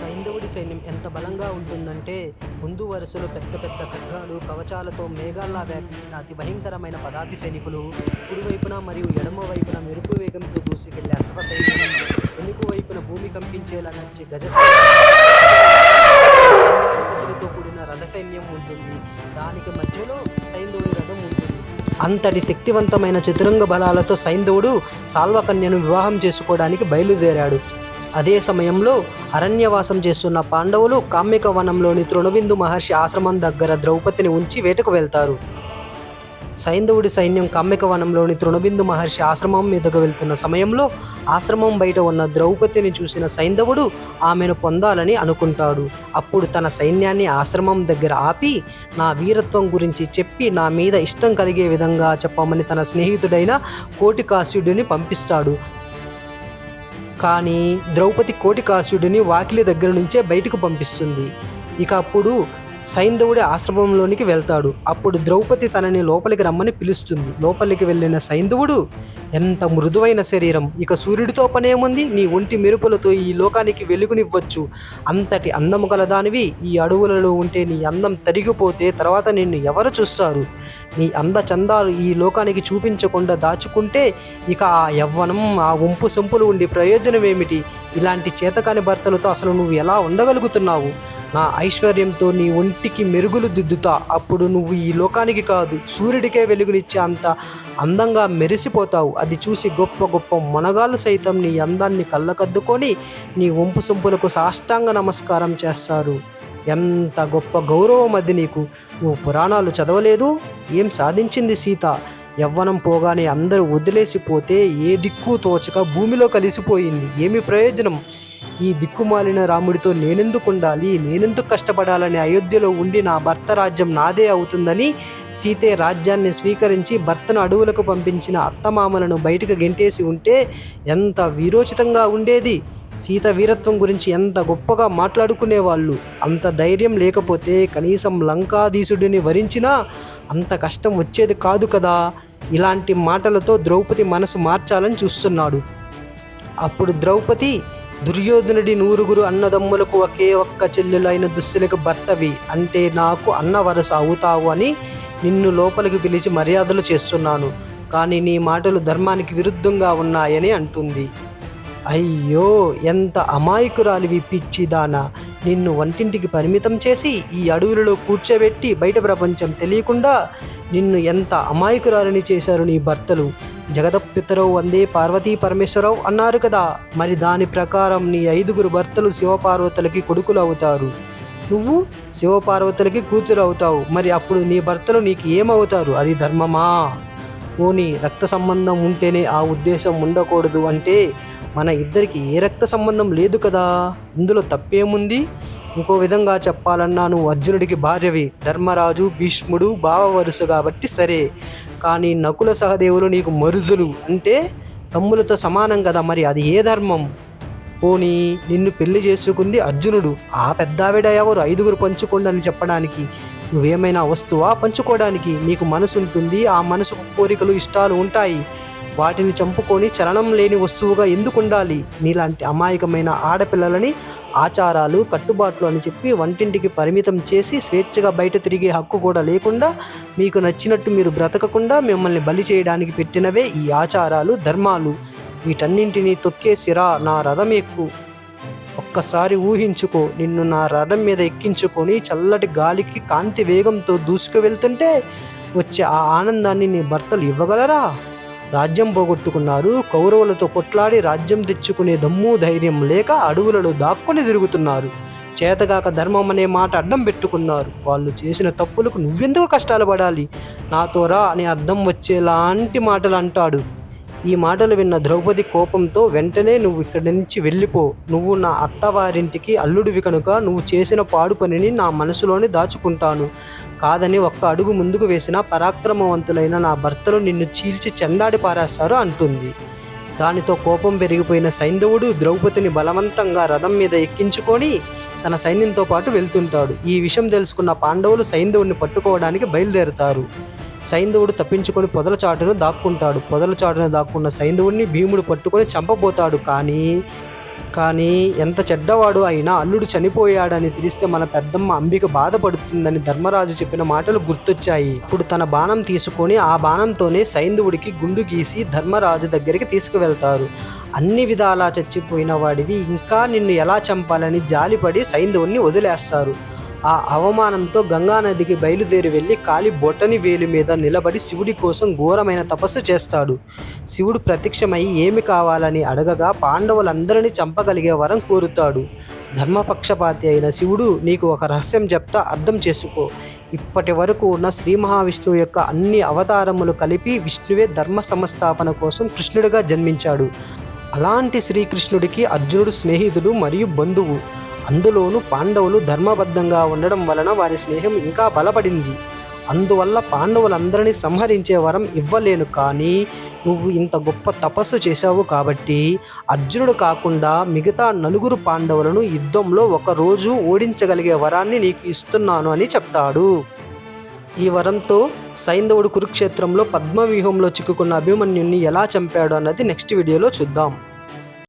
సైంధవుడి సైన్యం ఎంత బలంగా ఉంటుందంటే ముందు వరుసలో పెద్ద పెద్ద ఖడ్గాలు కవచాలతో మేఘాల్లా వ్యాపించిన అతి భయంకరమైన పదాతి సైనికులు కుడివైపున మరియు ఎడమ వైపున మెరుపు వేగంతో దూసుకెళ్ళే అశ్వ సైన్యం వెనుక వైపున భూమి కంపించేలా నడిచే గజ సైన్యం సైన్యాధిపతులతో కూడిన రథ సైన్యం ఉంటుంది. దానికి మధ్యలో సైంధవుడి రథం ఉంటుంది. అంతటి శక్తివంతమైన చతురంగ బలాలతో సైంధవుడు సాల్వకన్యను వివాహం చేసుకోవడానికి బయలుదేరాడు. అదే సమయంలో అరణ్యవాసం చేస్తున్న పాండవులు కామ్యక వనంలోని తృణబిందు మహర్షి ఆశ్రమం దగ్గర ద్రౌపదిని ఉంచి వేటకు వెళ్తారు. సైంధవుడి సైన్యం కామ్యక వనంలోని తృణబిందు మహర్షి ఆశ్రమం మీదకు వెళ్తున్న సమయంలో ఆశ్రమం బయట ఉన్న ద్రౌపదిని చూసిన సైంధవుడు ఆమెను పొందాలని అనుకుంటాడు. అప్పుడు తన సైన్యాన్ని ఆశ్రమం దగ్గర ఆపి నా వీరత్వం గురించి చెప్పి నా మీద ఇష్టం కలిగే విధంగా చెప్పమని తన స్నేహితుడైన కోటికాస్యుడిని పంపిస్తాడు. కానీ ద్రౌపది కోటికాసుడిని వాకిలి దగ్గర నుంచే బయటకు పంపిస్తుంది. ఇక అప్పుడు సైంధవుడి ఆశ్రమంలోనికి వెళ్తాడు. అప్పుడు ద్రౌపది తనని లోపలికి రమ్మని పిలుస్తుంది. లోపలికి వెళ్ళిన సైంధవుడు ఎంత మృదువైన శరీరం. ఇక సూర్యుడితో పనేముంది? నీ ఒంటి మెరుపులతో ఈ లోకానికి వెలుగునివ్వచ్చు. అంతటి అందము గలదానివి. ఈ అడవులలో ఉంటే నీ అందం తరిగిపోతే తర్వాత నిన్ను ఎవరు చూస్తారు? నీ అంద చందాలు ఈ లోకానికి చూపించకుండా దాచుకుంటే ఇక ఆ యవ్వనం ఆ వంపు సొంపులు ఉండి ప్రయోజనం ఏమిటి? ఇలాంటి చేతకాని భర్తలతో అసలు నువ్వు ఎలా ఉండగలుగుతున్నావు? నా ఐశ్వర్యంతో నీ ఒంటికి మెరుగులు దిద్దుతా. అప్పుడు నువ్వు ఈ లోకానికి కాదు సూర్యుడికే వెలుగునిచ్చే అంత అందంగా మెరిసిపోతావు. అది చూసి గొప్ప గొప్ప మొనగాళ్ళు సైతం నీ అందాన్ని కళ్ళకద్దుకొని నీ వంపు సొంపులకు సాష్టాంగ నమస్కారం చేస్తారు. ఎంత గొప్ప గౌరవం అది నీకు. నువ్వు పురాణాలు చదవలేదు? ఏం సాధించింది సీత? యవ్వనం పోగానే అందరూ వదిలేసిపోతే ఏ దిక్కు తోచక భూమిలో కలిసిపోయింది. ఏమి ప్రయోజనం? ఈ దిక్కుమాలిన రాముడితో నేనెందుకు ఉండాలి? నేనెందుకు కష్టపడాలని అయోధ్యలో ఉండి నా భర్త రాజ్యం నాదే అవుతుందని సీతే రాజ్యాన్ని స్వీకరించి భర్తను అడవులకు పంపించిన అత్తమామలను బయటకు గెంటేసి ఉంటే ఎంత వీరోచితంగా ఉండేది? సీత వీరత్వం గురించి ఎంత గొప్పగా మాట్లాడుకునేవాళ్ళు? అంత ధైర్యం లేకపోతే కనీసం లంకాధీశుడిని వరించినా అంత కష్టం వచ్చేది కాదు కదా? ఇలాంటి మాటలతో ద్రౌపది మనసు మార్చాలని చూస్తున్నాడు. అప్పుడు ద్రౌపది దుర్యోధనుడి నూరుగురు అన్నదమ్ములకు ఒకే ఒక్క చెల్లెలైన దుస్తులకు భర్తవి. అంటే నాకు అన్న వరస అవుతావు అని నిన్ను లోపలికి పిలిచి మర్యాదలు చేస్తున్నాను. కానీ నీ మాటలు ధర్మానికి విరుద్ధంగా ఉన్నాయని అంటుంది. అయ్యో ఎంత అమాయకురాలివి పిచ్చిదానా. నిన్ను వంటింటికి పరిమితం చేసి ఈ అడవులలో కూర్చోబెట్టి బయట ప్రపంచం తెలియకుండా నిన్ను ఎంత అమాయకురాలిని చేశారు నీ భర్తలు. జగదపితరవు వందే పార్వతీ పరమేశ్వరరావు అన్నారు కదా. మరి దాని ప్రకారం నీ ఐదుగురు భర్తలు శివపార్వతులకి కొడుకులు అవుతారు నువ్వు శివపార్వతులకి కూతురు అవుతావు మరి అప్పుడు నీ భర్తలు నీకు ఏమవుతారు? అది ధర్మమా? పోనీ రక్త సంబంధం ఉంటేనే ఆ ఉద్దేశం ఉండకూడదు అంటే మన ఇద్దరికి ఏ రక్త సంబంధం లేదు కదా? ఇందులో తప్పేముంది? ఇంకో విధంగా చెప్పాలన్నా నువ్వు అర్జునుడికి భార్యవి. ధర్మరాజు భీష్ముడు బావ వరుస కాబట్టి సరే. కానీ నకుల సహదేవులు నీకు మరుదులు. అంటే తమ్ములతో సమానం కదా మరి అది ఏ ధర్మం? పోనీ నిన్ను పెళ్ళి చేసుకుంది అర్జునుడు. ఆ పెద్దావిడ ఎవరు? ఐదుగురు పంచుకోండి అని చెప్పడానికి. నువ్వేమైనా వస్తువా పంచుకోవడానికి? నీకు మనసు ఉంటుంది ఆ మనసుకు కోరికలు ఇష్టాలు ఉంటాయి. వాటిని చంపుకొని చలనం లేని వస్తువుగా ఎందుకు ఉండాలి నీలాంటి అమాయకమైన ఆడపిల్లలని ఆచారాలు కట్టుబాట్లు అని చెప్పి వంటింటికి పరిమితం చేసి స్వేచ్ఛగా బయట తిరిగే హక్కు కూడా లేకుండా మీకు నచ్చినట్టు మీరు బ్రతకకుండా మిమ్మల్ని బలి చేయడానికి పెట్టినవే ఈ ఆచారాలు ధర్మాలు. వీటన్నింటినీ తొక్కేసిరా నా రథం ఎక్కు ఒక్కసారి ఊహించుకో నిన్ను నా రథం మీద ఎక్కించుకొని చల్లటి గాలికి కాంతి వేగంతో దూసుకు వెళ్తుంటే వచ్చే ఆ ఆనందాన్ని నీ భర్తలు ఇవ్వగలరా? రాజ్యం పోగొట్టుకున్నారు. కౌరవులతో కొట్లాడి రాజ్యం తెచ్చుకునే దమ్ము ధైర్యం లేక అడవులలో దాక్కుని తిరుగుతున్నారు. చేతగాక ధర్మం అనే మాట అడ్డం పెట్టుకున్నారు. వాళ్ళు చేసిన తప్పులకు నువ్వెందుకు కష్టాలు పడాలి? నాతో రా అని అర్థం వచ్చేలాంటి మాటలు అంటాడు. ఈ మాటలు విన్న ద్రౌపది కోపంతో వెంటనే నువ్వు ఇక్కడి నుంచి వెళ్ళిపో. నువ్వు నా అత్తవారింటికి అల్లుడివి కనుక నువ్వు చేసిన పాడు పనిని నా మనసులోనే దాచుకుంటాను. కాదని ఒక్క అడుగు ముందుకు వేసిన పరాక్రమవంతులైన నా భర్తలు నిన్ను చీల్చి చెండాడి పారేస్తారు అంటుంది. దానితో కోపం పెరిగిపోయిన సైంధవుడు ద్రౌపదిని బలవంతంగా రథం మీద ఎక్కించుకొని తన సైన్యంతో పాటు వెళ్తుంటాడు. ఈ విషయం తెలుసుకున్న పాండవులు సైంధవుడిని పట్టుకోవడానికి బయలుదేరుతారు. సైంధవుడు తప్పించుకొని పొదల చాటును దాక్కుంటాడు. పొదల చాటును దాక్కున్న సైంధవుడిని భీముడు పట్టుకొని చంపబోతాడు. కానీ కానీ ఎంత చెడ్డవాడు అయినా అల్లుడు చనిపోయాడని తెలిస్తే మన పెద్దమ్మ అంబిక బాధపడుతుందని ధర్మరాజు చెప్పిన మాటలు గుర్తొచ్చాయి. ఇప్పుడు తన బాణం తీసుకొని ఆ బాణంతోనే సైంధవుడికి గుండు గీసి ధర్మరాజు దగ్గరికి తీసుకువెళ్తారు. అన్ని విధాలా చచ్చిపోయిన వాడివి ఇంకా నిన్ను ఎలా చంపాలని జాలిపడి సైంధవుణ్ణి వదిలేస్తారు. ఆ అవమానంతో గంగానదికి బయలుదేరి వెళ్ళి కాలి బొట్టని వేలు మీద నిలబడి శివుడి కోసం ఘోరమైన తపస్సు చేస్తాడు. శివుడు ప్రత్యక్షమై ఏమి కావాలని అడగగా పాండవులందరినీ చంపగలిగే వరం కోరుతాడు. ధర్మపక్షపాతి అయిన శివుడు నీకు ఒక రహస్యం చెప్తా అర్థం చేసుకో. ఇప్పటి వరకు ఉన్న శ్రీ మహావిష్ణువు యొక్క అన్ని అవతారములు కలిపి విష్ణువే ధర్మ సంస్థాపన కోసం కృష్ణుడిగా జన్మించాడు. అలాంటి శ్రీకృష్ణుడికి అర్జునుడు స్నేహితుడు మరియు బంధువు. అందులోనూ పాండవులు ధర్మబద్ధంగా ఉండడం వలన వారి స్నేహం ఇంకా బలపడింది. అందువల్ల పాండవులందరినీ సంహరించే వరం ఇవ్వలేను కానీ నువ్వు ఇంత గొప్ప తపస్సు చేశావు కాబట్టి అర్జునుడు కాకుండా మిగతా నలుగురు పాండవులను యుద్ధంలో ఒకరోజు ఓడించగలిగే వరాన్ని నీకు ఇస్తున్నాను అని చెప్తాడు. ఈ వరంతో సైంధవుడు కురుక్షేత్రంలో పద్మవ్యూహంలో చిక్కుకున్న అభిమన్యుణ్ణి ఎలా చంపాడు అన్నది నెక్స్ట్ వీడియోలో చూద్దాం.